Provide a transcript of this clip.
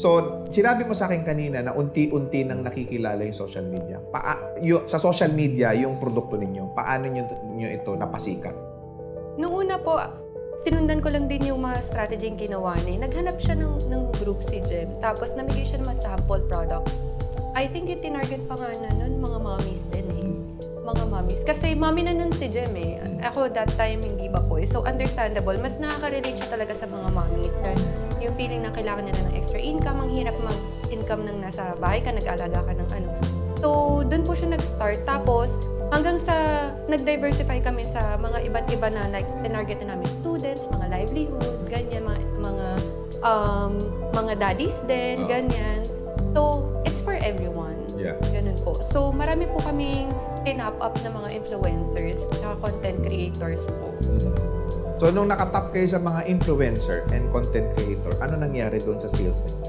So, sinabi mo sa akin kanina na unti-unti nang nakikilala yung social media. Paa, yung, sa social media, yung produkto ninyo, paano nyo, nyo ito napasikat? Nung una po, sinundan ko lang din yung mga strategy yung ginawa niya. Naghanap siya ng, ng group si Jem. Tapos namigay siya ng mga sample product. I think yung tinarget pa nga na nun, mga mommies din eh. Mga mommies. Kasi mommy na nun si Jem eh. Ako that time hindi ba po eh. So understandable. Mas nakaka-relate siya talaga sa mga mommies. Dahil yung feeling na kailangan nila ng extra income, hirap mag-income ng nasa bahay ka, nag-alaga ka ng ano. So, doon po siya nag-start. Tapos, hanggang sa nag-diversify kami sa mga iba't iba na like tinarget na namin students, mga livelihood, ganyan, mga, mga, um, mga daddies din, Oo. ganyan. So, it's for everyone. Yeah. Ganun po. So, marami po kaming tinap up na mga influencers, tsaka content creators po. So, nung nakatap kayo sa mga influencer and content creator, ano nangyari doon sa sales ninyo?